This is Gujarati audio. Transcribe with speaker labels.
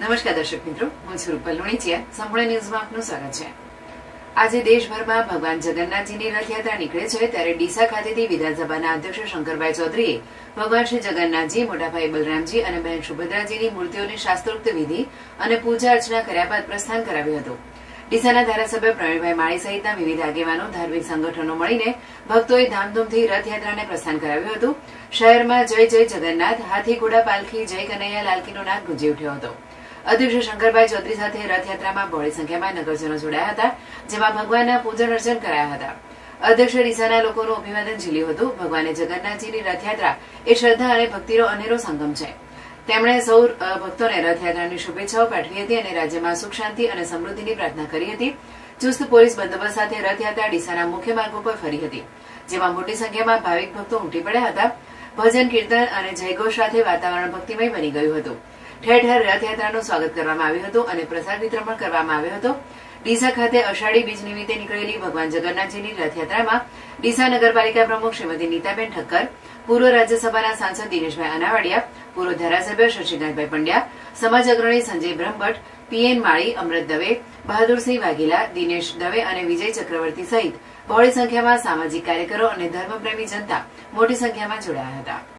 Speaker 1: નમસ્કાર દર્શક મિત્રો, હું છું રૂપલ લુણીચિયા. સંપૂર્ણ ન્યૂઝમાં આપનું સ્વાગત છે. આજે દેશભરમાં ભગવાન જગન્નાથજીની રથયાત્રા નીકળે છે, ત્યારે ડીસા ખાતેથી વિધાનસભાના અધ્યક્ષ શંકરભાઈ ચૌધરીએ ભગવાન શ્રી જગન્નાથજી, મોટાભાઈ બલરામજી અને બહેન સુભદ્રાજીની મૂર્તિઓની શાસ્ત્રોક્ત વિધિ અને પૂજા અર્ચના કર્યા બાદ પ્રસ્થાન કરાવ્યું હતું. ડીસાના ધારાસભ્ય પ્રવીણભાઈ માળી સહિતના વિવિધ આગેવાનો, ધાર્મિક સંગઠનો મળીને ભક્તોએ ધામધૂમથી રથયાત્રાને પ્રસ્થાન કરાવ્યું હતું. શહેરમાં જય જય જગન્નાથ, હાથી ઘોડા પાલખી, જય કનૈયા લાલકીનો નાદ ગુંજી ઉઠ્યો હતો. અધ્યક્ષ શંકરભાઈ ચૌધરી સાથે રથયાત્રામાં બહોળી સંખ્યામાં નગરજનો જોડાયા હતા, જેમાં ભગવાનના પૂજન અર્ચન કરાયા હતા. અધ્યક્ષ ડીસાના લોકોનું અભિવાદન ઝીલ્યું હતું. ભગવાને જગન્નાથજીની રથયાત્રા એ શ્રદ્ધા અને ભક્તિનો અનેરો સંગમ છે. તેમણે સૌ ભક્તોને રથયાત્રાની શુભેચ્છાઓ પાઠવી હતી અને રાજ્યમાં સુખ, શાંતિ અને સમૃદ્ધિની પ્રાર્થના કરી હતી. ચુસ્ત પોલીસ બંદોબસ્ત સાથે રથયાત્રા ડીસાના મુખ્ય માર્ગો પર ફરી હતી, જેમાં મોટી સંખ્યામાં ભાવિક ભક્તો ઉમટી પડ્યા હતા. ભજન, કીર્તન અને જયઘોષ સાથે વાતાવરણ ભક્તિમય બની ગયું હતું. ઠેર ઠેર રથયાત્રાનું સ્વાગત કરવામાં આવ્યું હતું અને પ્રસાદ વિતરણ પણ કરવામાં આવ્યો હતો. ડીસા ખાતે અષાઢી બીજ નિમિત્તે નીકળેલી ભગવાન જગન્નાથજીની રથયાત્રામાં ડીસા નગરપાલિકા પ્રમુખ શ્રીમતી નીતાબેન ઠક્કર, પૂર્વ રાજ્યસભાના સાંસદ દિનેશભાઈ અનાવાડિયા, પૂર્વ ધારાસભ્ય શશિકાંતભાઈ પંડ્યા, સમાજ અગ્રણી સંજય બ્રહ્મભટ્ટ, પીએન માળી, અમૃત દવે, બહાદુરસિંહ વાઘેલા, દિનેશ દવે અને વિજય ચક્રવર્તી સહિત બહોળી સંખ્યામાં સામાજિક કાર્યકરો અને ધર્મપ્રેમી જનતા મોટી સંખ્યામાં જોડાયા હતા.